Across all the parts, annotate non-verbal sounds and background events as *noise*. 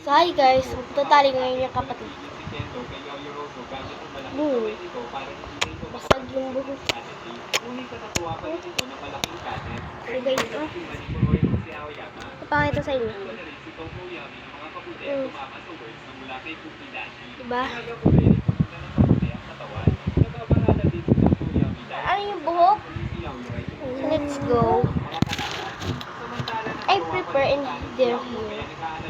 So, hi guys. Magtatali ngayon yung kapatid. Boom. Basag yung buhok. So guys, oh. Papakita sa inyo. Mm. Diba? Ano yung buhok? Let's go. I prepare in their hair.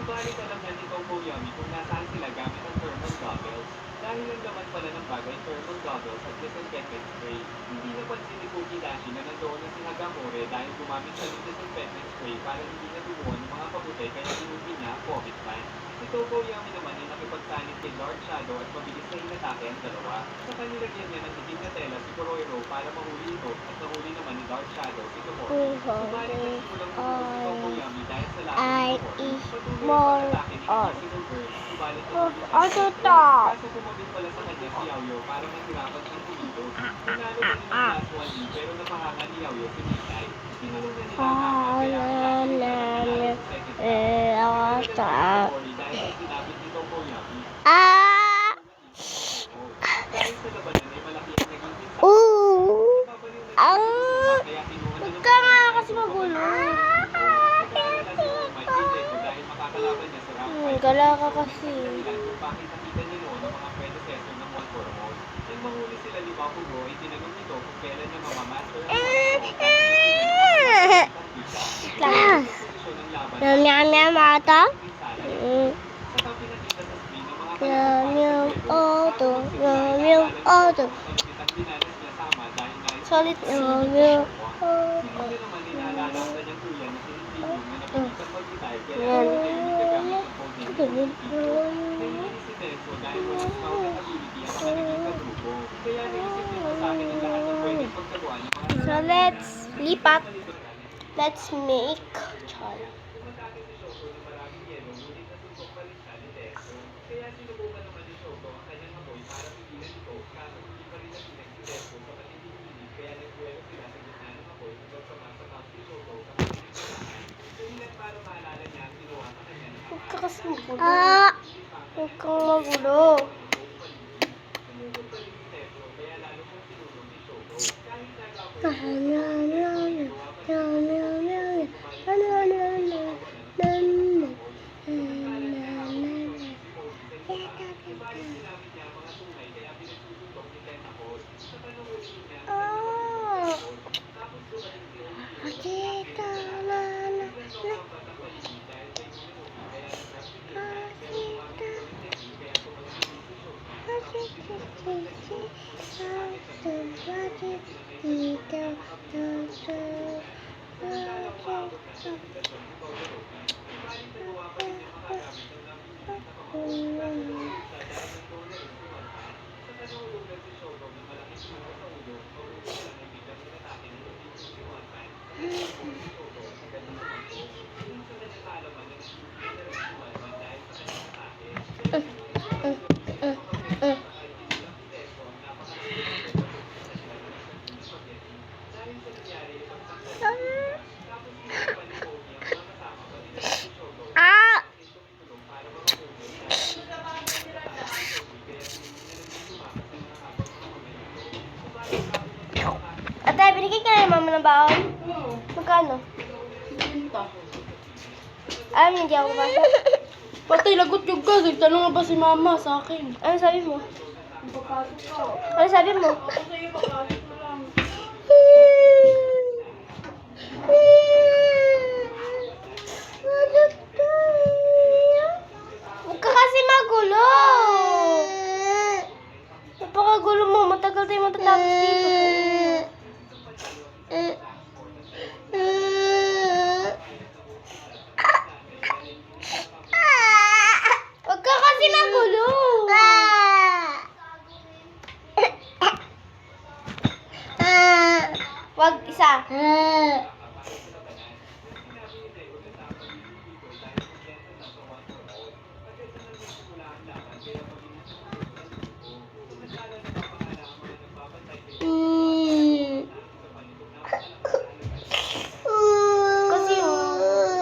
Subalit alam na nito po Yami kung nasaan sila gamit ang thermal goggles dahil ang laman pala ng bagay thermal goggles at disinfectant spray. Hindi napansin ni Kuki na nandoon na si Hagamore dahil gumamit siya ng disinfectant spray para hindi na tumuan ng mga pabutay kaya inuwi niya COVID-19. So, Koyami naman ay nakipagsanit kay Lord Shadow at mabilis na inatake ang dalawa. Sa kanilagyan niya ng higit na tela si Kuroiro para mahuli ito at nahuli naman ni Lord Shadow si Kokoro. Sumalit na simulang tumulo si Kokoyami dahil sa lahat ng Kokoro. Patuloy ang pag-atake ni Kasi ng bird. Sumalit Kaso kumabit pala sa kanya si Yaoyo para matirapan siyang tumido. Nanalo ah, ah, na nila ah. ang last one din pero napahanga ni Yaoyo si Mikay. Sinulong na nila ang kaya ang last one. Eh, ako sa kaya kinuha na Huwag ka nga kasi magulo. Hmm, gala ka kasi. ang. Nang mahuli sila Romeo Auto, Romeo Auto. Solid Romeo So let's lipat. Let's make Charlie. Kasi magulo. Ah! Huwag kang magulo. Ah! Kita na na na. Ah! Ate, binigay ka na ng mama ng baon? Magkano? Alam niyo, hindi ako basa. *laughs* Patay, lagot yung ka. Nagtanong nga ba si mama sa akin? Ano sabi mo? Ano sabi mo? Huwag ka kasi magulo. *laughs* Napakagulo mo. Matagal tayo matatapos dito. Wag isa. Kasi,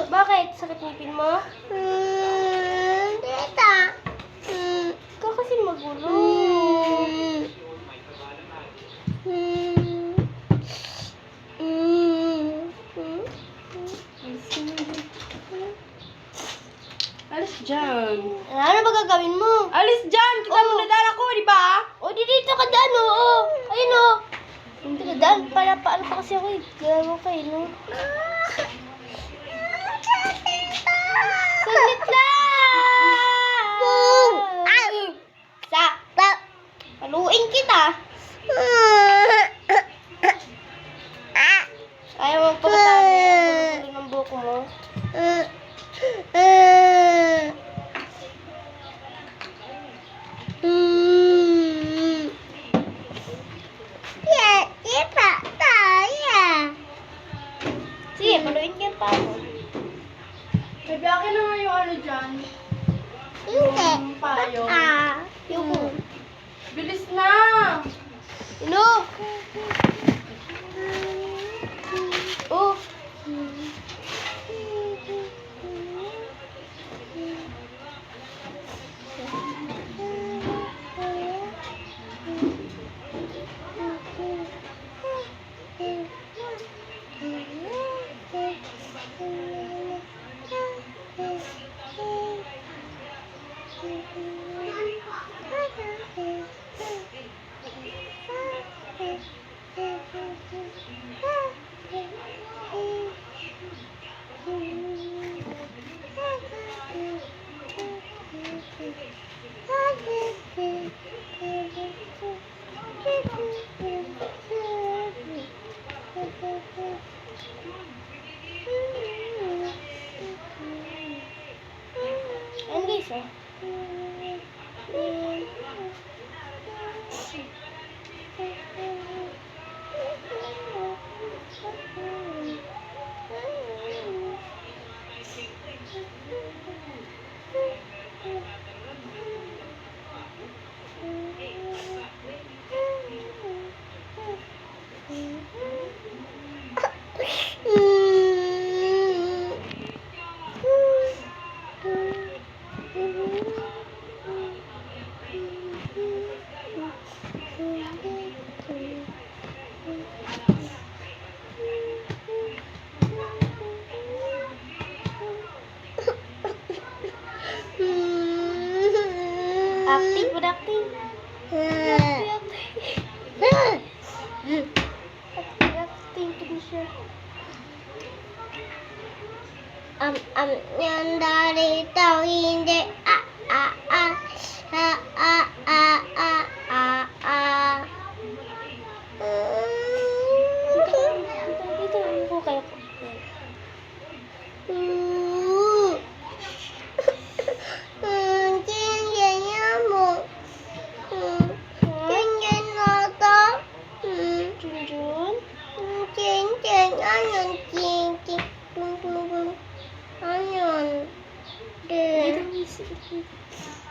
bakit? Sakit ngipin mo? Mm. Tita. Mm. Ikaw kasi magulo. Mm. Dyan. Ano ba gagawin mo? Alis dyan! Kita mo Oo. na dala ko, di ba? O, di dito ka daan, oo. Ayun, o. Dito ka daan. Para paano pa kasi ako, eh. Gawa ko, eh, no? Saglit lang! Boom! Sa, Pa. paluin kita. Ayaw mo pagkatali. Ang gulo ng buhok mo. *laughs* Hmm. Hmm. Hmm. Yeah, iba tayo. Sige, paluin ka pa. Baby, akin na nga yung ano dyan. Hindi. Yung payong. Ah. Yung, Bilis na! ino. acting, good acting. Good acting, acting. Acting, acting, Tanisha. Um, um, yan dali daw hindi, ah, ah, ah, ah, ah, ah, ah. 这个是。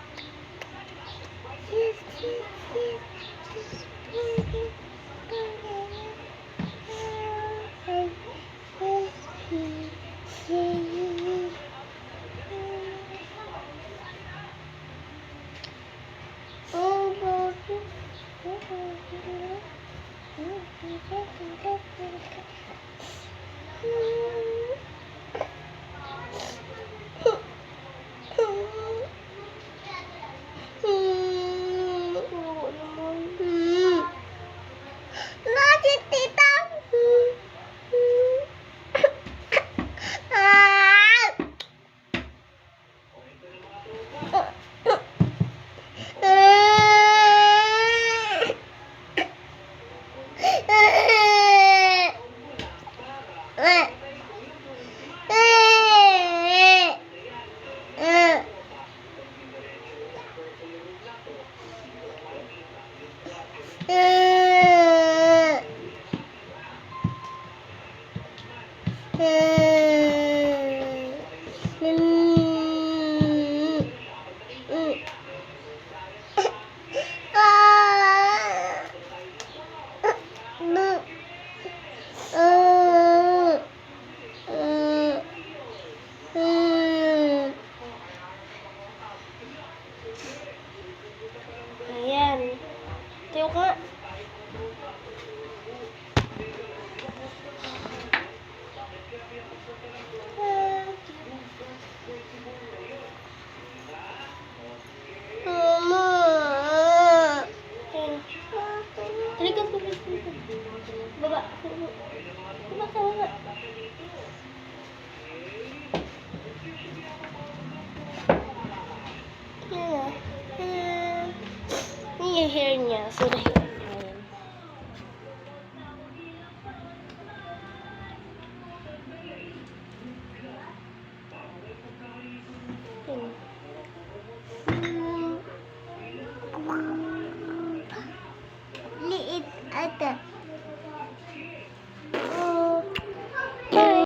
Yay! Yung